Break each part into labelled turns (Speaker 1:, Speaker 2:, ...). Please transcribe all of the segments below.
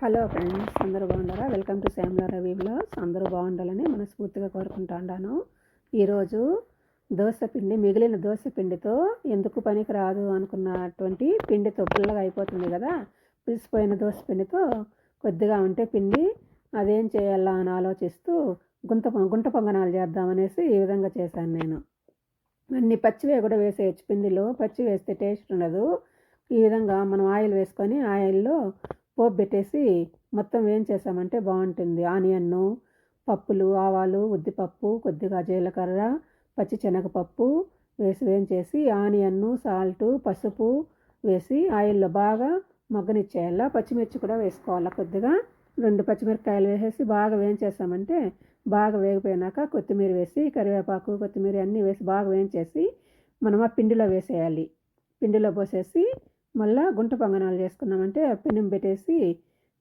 Speaker 1: Hello friends అందరూ బాగున్నారా? Welcome to Shyamala Ravi blogs అందరూ బాగుండాలని మనస్ఫూర్తిగా కోరుకుంటాను ఈరోజు దోశ పిండి మిగిలిన దోశ పిండితో ఎందుకు పనికి రాదు అనుకున్నటువంటి పిండితో పుల్లగా అయిపోతుంది కదా పిలిసిపోయిన దోశ పిండితో కొద్దిగా ఉంటే పిండి అదేం చేయాలా అని ఆలోచిస్తూ గుంత గుంట పొంగనాలు చేద్దామనేసి ఈ విధంగా చేశాను నేను. అన్ని పచ్చివే కూడా వేసేయచ్చు. పిండిలో పచ్చి వేస్తే టేస్ట్ ఉండదు. ఈ విధంగా మనం ఆయిల్ వేసుకొని ఆయిల్లో పోపు పెట్టేసి మొత్తం ఏం చేసామంటే బాగుంటుంది. ఆనియన్ను పప్పులు ఆవాలు ఉద్దిపప్పు కొద్దిగా జీలకర్ర పచ్చి శనగపప్పు వేసి వేయించేసి ఆనియన్ను సాల్టు పసుపు వేసి ఆయిల్లో బాగా మగ్గనిచ్చేయాలా. పచ్చిమిర్చి కూడా వేసుకోవాలి కొద్దిగా. రెండు పచ్చిమిరపకాయలు వేసేసి బాగా వేయించేసామంటే బాగా వేగిపోయినాక కొత్తిమీర వేసి కరివేపాకు కొత్తిమీర అన్నీ వేసి బాగా వేయించేసి మనం ఆ పిండిలో వేసేయాలి. పిండిలో పోసేసి మళ్ళీ గుంట పొంగనాలు చేసుకున్నామంటే పెనం పెట్టేసి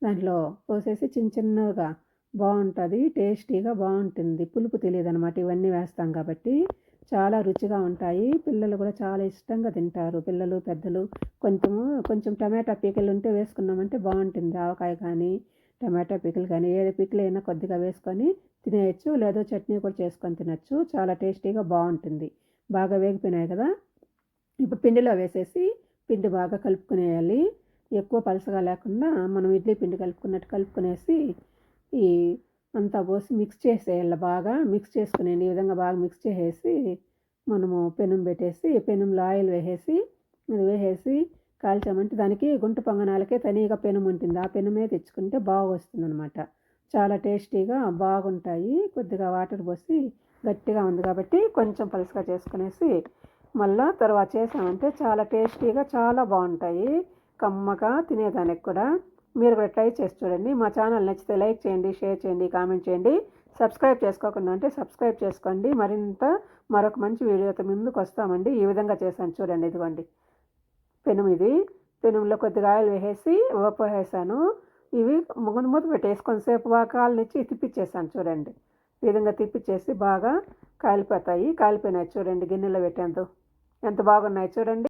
Speaker 1: దాంట్లో పోసేసి చిన్న చిన్నగా బాగుంటుంది టేస్టీగా బాగుంటుంది. పులుపు తెలియదు అనమాట ఇవన్నీ వేస్తాం కాబట్టి. చాలా రుచిగా ఉంటాయి. పిల్లలు కూడా చాలా ఇష్టంగా తింటారు. పిల్లలు పెద్దలు కొంచెము కొంచెం టమాటా పీకలు ఉంటే వేసుకున్నామంటే బాగుంటుంది. ఆవకాయ కానీ టమాటా పీకలు కానీ ఏది పీకలు అయినా కొద్దిగా వేసుకొని తినేయచ్చు. లేదా చట్నీ కూడా చేసుకొని తినచ్చు. చాలా టేస్టీగా బాగుంటుంది. బాగా వేగిపోయినాయి కదా. ఇప్పుడు పిండిలో వేసేసి పిండి బాగా కలుపుకునేయాలి. ఎక్కువ పలసగా లేకుండా మనం ఇడ్లీ పిండి కలుపుకున్నట్టు కలుపుకునేసి ఈ అంతా పోసి మిక్స్ చేసేయాలి బాగా. మిక్స్ చేసుకునేయండి. ఈ విధంగా బాగా మిక్స్ చేసేసి మనము పెనం పెట్టేసి పెనంలో ఆయిల్ వేసేసి అది వేసేసి కాల్చామంటే దానికి గుంట పొంగనాలకే తనీగా పెనం ఉంటుంది. ఆ పెనమే తెచ్చుకుంటే బాగా వస్తుంది అనమాట చాలా టేస్టీగా బాగుంటాయి. కొద్దిగా వాటర్ పోసి గట్టిగా ఉంది కాబట్టి కొంచెం పలుసుగా చేసుకునేసి మళ్ళా తర్వాత చేసామంటే చాలా టేస్టీగా చాలా బాగుంటాయి. కమ్మగా తినేదానికి కూడా. మీరు కూడా ట్రై చేసి చూడండి. మా ఛానల్ నచ్చితే లైక్ చేయండి షేర్ చేయండి కామెంట్ చేయండి. సబ్స్క్రైబ్ చేసుకోకుండా అంటే సబ్స్క్రైబ్ చేసుకోండి. మరింత మరొక మంచి వీడియోతో ముందుకు వస్తామండి. ఈ విధంగా చేశాను చూడండి ఇదిగోండి. పెనం ఇది. పెనంలో కొద్దిగా ఆయిల్ వేసేసి ఉప్పు వేసాను ఇవి ముందు మూత పెట్టేసి కొంతసేపు వాకాలనిచ్చి తిప్పిచ్చేసాను చూడండి. ఈ విధంగా తిప్పిచ్చేసి బాగా కాలిపోతాయి. కాలిపోయినాయి చూడండి గిన్నెలో పెట్టేందుకు ఎంత బాగున్నాయి చూడండి.